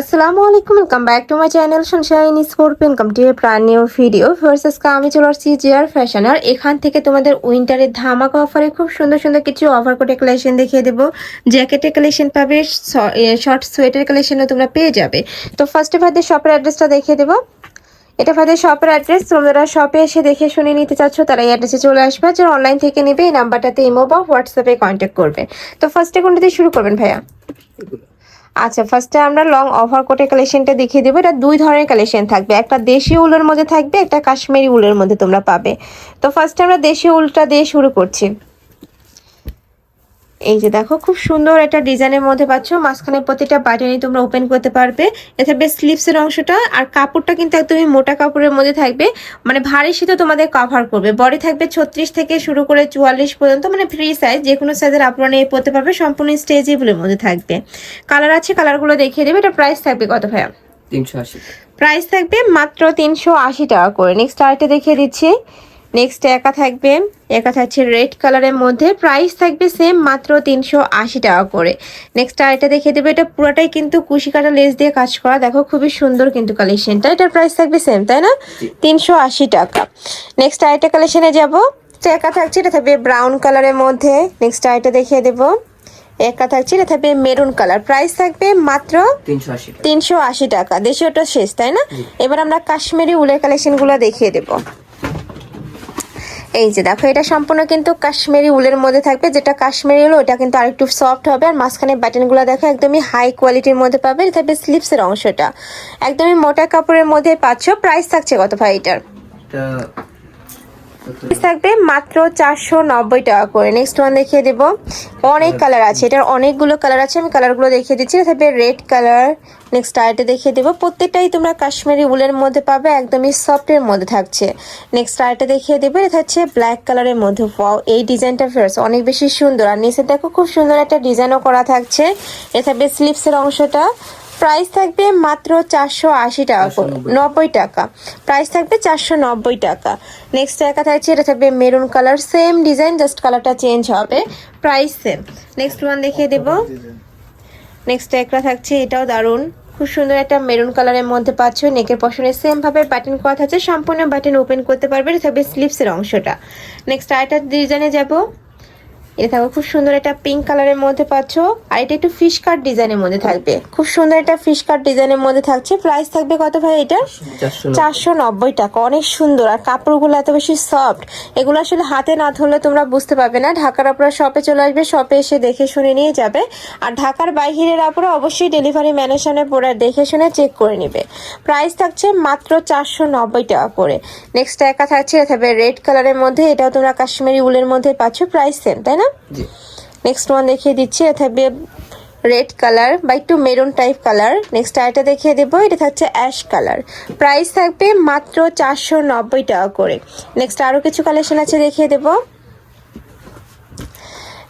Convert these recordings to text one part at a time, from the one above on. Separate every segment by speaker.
Speaker 1: আসসালামু আলাইকুম welcome back to my channel sunshine scorpion come to brand new video versus আমি চলে আসছি জিয়ার ফ্যাশন আর এখান থেকে তোমাদের উইন্টারের ধামাকা অফারে খুব সুন্দর সুন্দর কিছু অফার কোটে কালেকশন দেখিয়ে দেবো। জ্যাকেটের কালেকশন পাবে শর্ট সোয়েটার কালেকশনও তোমরা পেয়ে যাবে। তো ফার্স্টে ভাইদের শপের অ্যাড্রেসটা দেখিয়ে দেবো। এটা ভাইদের শপের অ্যাড্রেস তোমরা শপে এসে দেখে শুনে নিতে চাচ্ছ, তারা এই অ্যাড্রেসে চলে আসবে। যারা অনলাইন থেকে নেবে, এই নাম্বারটাতে ইমো বা হোয়াটসঅ্যাপে কন্ট্যাক্ট করবে। তো ফার্স্টে কোনটা দিয়ে শুরু করবেন ভাইয়া? আচ্ছা ফার্স্টে আমরা লং ওভার কোটের কালেকশনটা দেখিয়ে দেবো। এটা দুই ধরনের কালেকশন থাকবে। একটা দেশি উলের মধ্যে থাকবে, একটা কাশ্মীরি উলের মধ্যে তোমরা পাবে। তো ফার্স্টে আমরা দেশি উলটা দিয়ে শুরু করছি। এই যে দেখো খুব সুন্দর একটা ডিজাইনের মধ্যে পাচ্ছ। মাঝখানে প্রতিটা বাটনই তোমরা ওপেন করতে পারবে। এ থাকবে স্লিপসের অংশটা আর কাপড়টা কিন্তু একদমই মোটা কাপড়ের মধ্যে থাকবে। মানে ভারী শীতে তোমাদের কভার করবে। বডি থাকবে ছত্রিশ থেকে শুরু করে চুয়াল্লিশ পর্যন্ত মানে ফ্রি সাইজ যে কোনো সাইজের আপনারা নিয়ে পড়তে পারবে। সম্পূর্ণ স্টেজেবলের মধ্যে থাকবে। কালার আছে কালারগুলো দেখিয়ে দেবে। এটা প্রাইস থাকবে কত ভাইয়া?
Speaker 2: তিনশো আশি।
Speaker 1: প্রাইস থাকবে মাত্র তিনশো আশি টাকা করে। নেক্সট আরেকটা দেখিয়ে দিচ্ছি। নেক্সট একা থাকবে। একা থাকছে রেড কালারের মধ্যে। প্রাইস থাকবে সেম মাত্র তিনশো আশি টাকা করে। নেক্সট আরেকটা দেখিয়ে দেবে। এটা পুরোটাই কিন্তু কুশি কাটা লেস দিয়ে কাজ করা। দেখো খুবই সুন্দর কিন্তু কালেকশনটা এটার প্রাইস থাকবে সেম তাই না? তিনশো আশি টাকা। নেক্সট আরেকটা কালেকশনে যাব। একা থাকছে এটা থাকবে ব্রাউন কালারের মধ্যে। নেক্সট আরেকটা দেখিয়ে দেবো। একা থাকছে এটা থাকবে মেরুন কালার প্রাইস থাকবে মাত্র
Speaker 2: তিনশো আশি
Speaker 1: তিনশো আশি টাকা। দেশীয়টা শেষ তাই না? এবার আমরা কাশ্মীরি উলের কালেকশনগুলো দেখিয়ে দেব। এই যে দেখো, এটা সম্পূর্ণ কিন্তু কাশ্মীরি উলের মধ্যে থাকবে। যেটা কাশ্মীরি উল, ওটা কিন্তু আরেকটু সফট হবে। আর মাঝখানে বাটনগুলো দেখো, একদমই হাই কোয়ালিটির মধ্যে পাবে। থাকবে স্লিপসের অংশটা। একদমই মোটা কাপড়ের মধ্যে পাচ্ছ। প্রাইস থাকছে কত ভাই এটার? থাকবে মাত্র চারশো নব্বই টাকা করে। নেক্সট ওয়ান দেখিয়ে দেবো। অনেক কালার আছে। এটার অনেকগুলো কালার আছে। আমি কালারগুলো দেখিয়ে দিচ্ছি। থাকবে রেড কালার নেক্সট আরেকটা দেখিয়ে দেবো। প্রত্যেকটাই তোমরা কাশ্মীরি উলের মধ্যে পাবে। একদমই সফটের মধ্যে থাকছে। নেক্সট আরেকটা দেখিয়ে দেবো। এটা হচ্ছে ব্ল্যাক কালারের মধ্যে। ওয়াও এই ডিজাইনটা ফেরস অনেক বেশি সুন্দর। আর নিচে দেখো খুব সুন্দর একটা ডিজাইনও করা থাকছে। এটা থাকবে স্লিপসের অংশটা। প্রাইস থাকবে মাত্র চারশো আশি টাকা করে নব্বই টাকা। প্রাইস থাকবে চারশো নব্বই টাকা। নেক্সট একা থাকছে এটা থাকবে maroon colour same design just কালারটা চেঞ্জ হবে। প্রাইস সেম নেক্সট ওয়ান দেখিয়ে দেবো। নেক্সট একটা থাকছে এটাও দারুণ। খুব সুন্দর একটা মেরুন কালারের মধ্যে পাচ্ছ নেকের পশনে সেম ভাবে বাটন করা থাকছে সম্পূর্ণ বাটন ওপেন করতে পারবে এটা থাকবে স্লিপসের অংশটা। নেক্সট আরেকটা ডিজাইনে যাব। এটা থাকবে খুব সুন্দর একটা পিঙ্ক কালারের মধ্যে পাচ্ছ। আর এটা একটু ফিশ কাট ডিজাইনের মধ্যে থাকবে। খুব সুন্দর একটা ফিশ কাট ডিজাইনের মধ্যে থাকছে। প্রাইস থাকবে কত ভাই এটা?
Speaker 2: চারশো
Speaker 1: নব্বই। টাকা। অনেক সুন্দর। আর কাপড়গুলো এত বেশি সফট এগুলো আসলে হাতে না ধরলে তোমরা বুঝতে পারবে না। ঢাকার আপনারা শপে চলে আসবে। শপে এসে দেখে শুনে নিয়ে যাবে। আর ঢাকার বাইরের আপনারা অবশ্যই ডেলিভারি ম্যানের সামনে পরে দেখে শুনে চেক করে নেবে। প্রাইস থাকছে মাত্র চারশো নব্বই টাকা করে। নেক্সট একা থাকছে থাকবে রেড কালারের মধ্যে। এটাও তোমরা কাশ্মীরি উলের মধ্যে পাচ্ছ। প্রাইস সেম তাই না? নেক্সট ওয়ান দেখিয়ে দিচ্ছি। থাকবে রেড কালার বা একটু মেরুন টাইপ কালার নেক্সট আরেকটা দেখিয়ে দেবো। এটা থাকছে অ্যাশ কালার প্রাইস থাকবে মাত্র চারশো নব্বই টাকা করে। নেক্সট আরও কিছু কালেকশন আছে দেখিয়ে দেবো।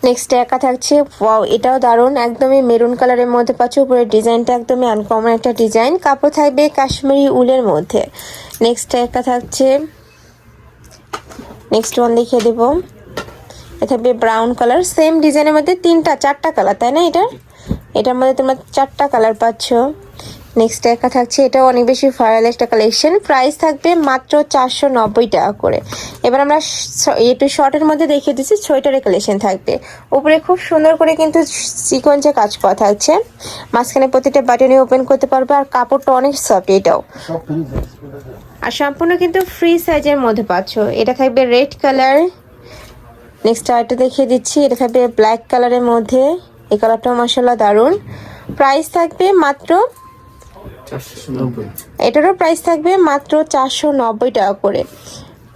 Speaker 1: নেক্সট একা থাকছে। ওয়াও এটাও দারুণ। একদমই মেরুন কালারের মধ্যে পাচ্ছ। উপরে ডিজাইনটা একদমই আনকমন একটা ডিজাইন। কাপড় থাকবে কাশ্মীরি উলের মধ্যে। নেক্সট একা থাকছে। নেক্সট ওয়ান দেখিয়ে দেবো। থাকবে ব্রাউন কালার সেম ডিজাইনের মধ্যে তিনটা চারটা কালার তাই না এটা? এটার মধ্যে তোমরা চারটা কালার পাচ্ছ। নেক্সট একা থাকছে এটাও অনেক বেশি ভাইরাল একটা কালেকশন প্রাইস থাকবে মাত্র চারশো নব্বই টাকা করে। এবার আমরা একটু শর্টের মধ্যে দেখিয়ে দিচ্ছি সোয়েটারের কালেকশন থাকবে। উপরে খুব সুন্দর করে কিন্তু সিকোয়েন্সে কাজ করা থাকছে। মাঝখানে প্রতিটা বাটনে ওপেন করতে পারবে আর কাপড়টা অনেক সফট এটাও। আর সম্পূর্ণ কিন্তু ফ্রি সাইজের মধ্যে পাচ্ছ। এটা থাকবে রেড কালার নেক্সট আরেকটা দেখিয়ে দিচ্ছি। এটা থাকবে ব্ল্যাক কালারের মধ্যে। এই কালারটাও মাসাল্লাহ দারুণ। প্রাইস থাকবে মাত্র এটারও প্রাইস থাকবে মাত্র চারশো নব্বই টাকা করে।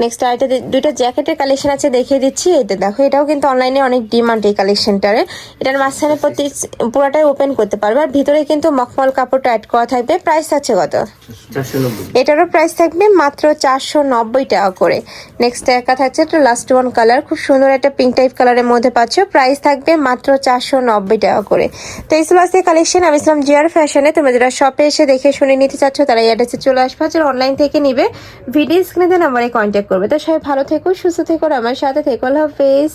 Speaker 1: নেক্সট আরেকটা দুইটা জ্যাকেটের কালেকশন আছে দেখিয়ে দিচ্ছি। এটা দেখো এটাও কিন্তু অনলাইনে অনেক ডিমান্ড এই কালেকশনটারে এটার মাঝখানে প্রতি পুরোটাই ওপেন করতে পারবে। আর ভিতরে কিন্তু মখমল কাপড়টা অ্যাড করা থাকবে। প্রাইস আছে কত? এটারও প্রাইস থাকবে মাত্র চারশো নব্বই টাকা করে। নেক্সট একা থাকছে একটা লাস্ট ওয়ান কালার খুব সুন্দর একটা পিঙ্ক টাইপ কালারের মধ্যে পাচ্ছ। প্রাইস থাকবে মাত্র চারশো নব্বই টাকা করে। তো এই সমস্ত কালেকশন আমি ইসলাম জিয়ার ফ্যাশনে তোমরা যারা শপে এসে দেখে শুনে নিতে চাচ্ছ তারা এই অ্যাড্রেসে চলে আসবে। যারা অনলাইন থেকে নিবে ভিডিও স্ক্রিনে নাম্বারে কন্ট্যাক্ট করবে। তো সবাই ভালো থেকো সুস্থ থেকো আমার সাথে থেকো। আল্লাহ হাফেজ।